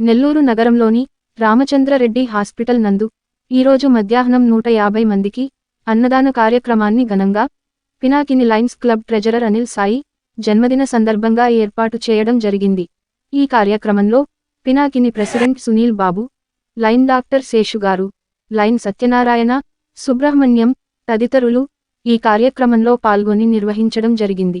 నెల్లూరు నగరంలోని రామచంద్రరెడ్డి హాస్పిటల్ నందు ఈరోజు మధ్యాహ్నం నూట యాభై మందికి అన్నదాన కార్యక్రమాన్ని ఘనంగా Pinakini lions club treasurer Anil Sai జన్మదిన సందర్భంగా ఏర్పాటు చేయడం జరిగింది. ఈ కార్యక్రమంలో Pinakini president Sunil Babu lion doctor Seshu garu lion Satyanarayana Subrahmanyam తదితరులు ఈ కార్యక్రమంలో పాల్గొని నిర్వహించడం జరిగింది.